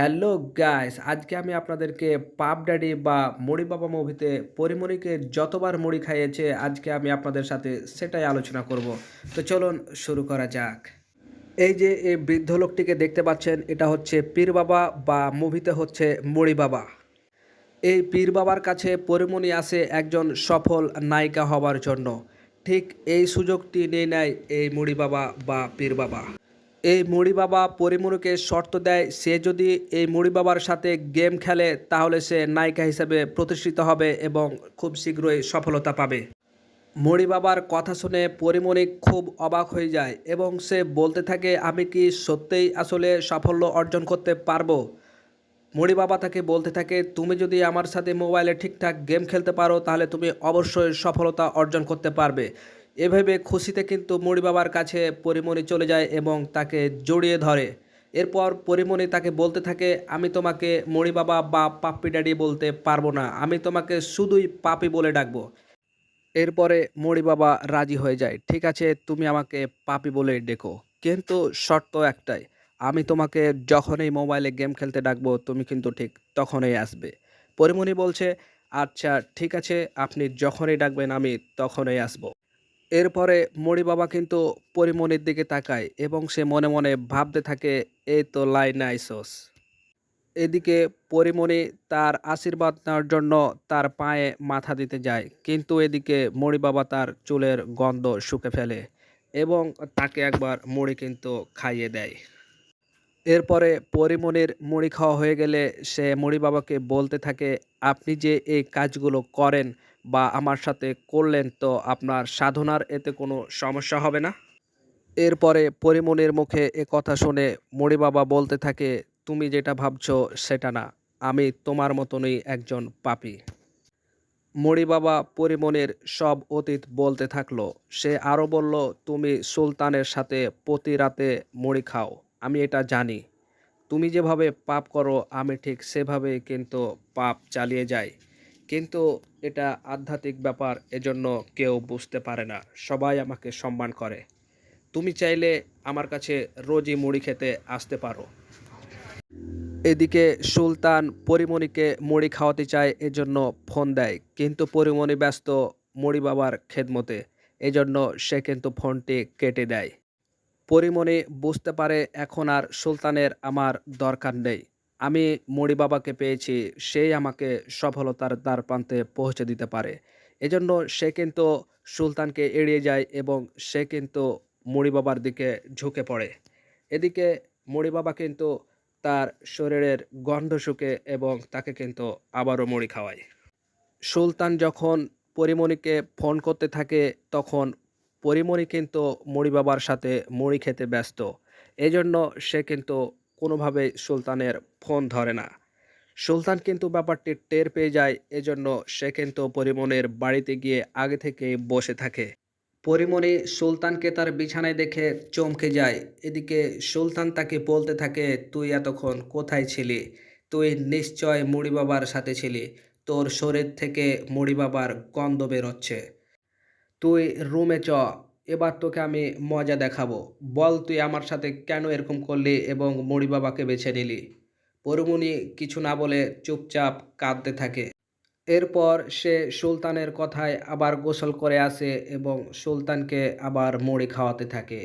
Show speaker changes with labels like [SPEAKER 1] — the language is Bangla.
[SPEAKER 1] হ্যালো গাইস, আজকে আমি আপনাদেরকে পাপ ড্যাডি বা মুড়ি বাবা মুভিতে পরিমণিকে যতবার মুড়ি খাইয়েছে, আজকে আমি আপনাদের সাথে সেটাই আলোচনা করব। তো চলুন শুরু করা যাক। এই যে এই বৃদ্ধ লোকটিকে দেখতে পাচ্ছেন, এটা হচ্ছে পীর বাবা বা মুভিতে হচ্ছে মুড়ি বাবা। এই পীর বাবার কাছে পরিমণি আসে একজন সফল নায়িকা হবার জন্য। ঠিক এই সুযোগটি নিয়ে নেয় এই মুড়ি বাবা বা পীর বাবা। এই মুড়ি বাবা পরিমণিকে শর্ত দেয়, সে যদি এই মুড়ি বাবার সাথে গেম খেলে, তাহলে সে নায়িকা হিসেবে প্রতিষ্ঠিত হবে এবং খুব শীঘ্রই সফলতা পাবে। মুড়ি বাবার কথা শুনে পরিমণি খুব অবাক হয়ে যায় এবং সে বলতে থাকে, আমি কি সত্যিই আসলে সাফল্য অর্জন করতে পারব? মুড়ি বাবা তাকে বলতে থাকে, তুমি যদি আমার সাথে মোবাইলে ঠিকঠাক গেম খেলতে পারো, তাহলে তুমি অবশ্যই সফলতা অর্জন করতে পারবে। এভাবে খুশিতে কিন্তু মণি বাবার কাছে পরিমণি চলে যায় এবং তাকে জড়িয়ে ধরে। এরপর পরিমণি তাকে বলতে থাকে, আমি তোমাকে মণি বাবা বা পাপ্পি ড্যাডি বলতে পারব না। আমি তোমাকে শুধুই পাপি বলে ডাকবো। এরপরে মণি বাবা রাজি হয়ে যায়, ঠিক আছে, তুমি আমাকে পাপি বলে ডেকো। কিন্তু শর্ত একটাই, আমি তোমাকে যখনই মোবাইলে গেম খেলতে ডাকবো, তুমি কিন্তু ঠিক তখনই আসবে। পরিমণি বলছে আচ্ছা ঠিক আছে, আপনি যখনই ডাকবেন, আমি তখনই আসব। এরপরে মণি বাবা কিন্তু পরিমণির দিকে তাকায় এবং সে মনে মনে ভাবতে থাকে এই তো লাইন আইসোস এদিকে পরিমণি তার আশীর্বাদ নেওয়ার জন্য তার পায়ে মাথা দিতে যায়, কিন্তু এদিকে মণি বাবা তার চুলের গন্ধ শুকে ফেলে এবং তাকে একবার মুড়ি কিন্তু খাইয়ে দেয়। এরপরে পরিমণির মুড়ি খাওয়া হয়ে গেলে সে মুড়ি বাবাকে বলতে থাকে, আপনি যে এই কাজগুলো করেন বা আমার সাথে করলেন, তো আপনার সাধনার এতে কোনো সমস্যা হবে না? এরপরে পরিমণির মুখে এ কথা শুনে মুড়ি বাবা বলতে থাকে, তুমি যেটা ভাবছ সেটা না, আমি তোমার মতনই একজন পাপী। মণি বাবা পরিমণির সব অতীত বলতে থাকল। সে আরও বলল, তুমি সুলতানের সাথে প্রতি রাতে মুড়ি খাও, আমি এটা জানি। তুমি যেভাবে পাপ করো, আমি ঠিক সেভাবে কিন্তু পাপ চালিয়ে যাই। কিন্তু এটা আধ্যাত্মিক ব্যাপার, এজন্য কেউ বুঝতে পারে না। সবাই আমাকে সম্মান করে। তুমি চাইলে আমার কাছে রোজই মুড়ি খেতে আসতে পারো। এদিকে সুলতান পরিমণিকে মুড়ি খাওয়াতে চায়, এজন্য ফোন দেয়। কিন্তু পরিমণি ব্যস্ত মুড়ি বাবার খেদমতে, এজন্য সে কিন্তু ফোনটি কেটে দেয়। পরিমণি বুঝতে পারে এখন আর সুলতানের আমার দরকার নেই। আমি মুড়ি বাবাকে পেয়েছি, সেই আমাকে সফলতার দ্বার প্রান্তে পৌঁছে দিতে পারে। এজন্য সে কিন্তু সুলতানকে এড়িয়ে যায় এবং সে কিন্তু মুড়ি বাবার দিকে ঝুঁকে পড়ে। এদিকে মুড়ি বাবা কিন্তু তার শরীরের গন্ধ শুকে এবং তাকে কিন্তু আবারও মুড়ি খাওয়ায়। সুলতান যখন পরিমণিকে ফোন করতে থাকে, তখন পরিমণি কিন্তু মুড়ি বাবার সাথে মুড়ি খেতে ব্যস্ত। এজন্য সে কিন্তু কোনোভাবে সুলতানের ফোন ধরে না। সুলতান কিন্তু ব্যাপারটি টের পেয়ে যায়, এজন্য সে কিন্তু পরিমণির বাড়িতে গিয়ে আগে থেকে বসে থাকে। পরিমণি সুলতানকে তার বিছানায় দেখে চমকে যায়। এদিকে সুলতান তাকে বলতে থাকে, তুই এতক্ষণ কোথায় ছিলি? তুই নিশ্চয় মুড়ি বাবার সাথে ছিলি। তোর শরীর থেকে মুড়ি বাবার গন্ধ বেরোচ্ছে। তুই রুমে চ এবার তোকে আমি মজা দেখাবো। বল তুই আমার সাথে কেন এরকম করলি এবং মুড়ি বাবাকে বেছে নিলি? পরিমণি কিছু না বলে চুপচাপ কাঁদতে থাকে। এরপর সে সুলতানের কথায় আবার গোসল করে আসে এবং সুলতানকে আবার মুড়ি খাওয়াতে থাকে।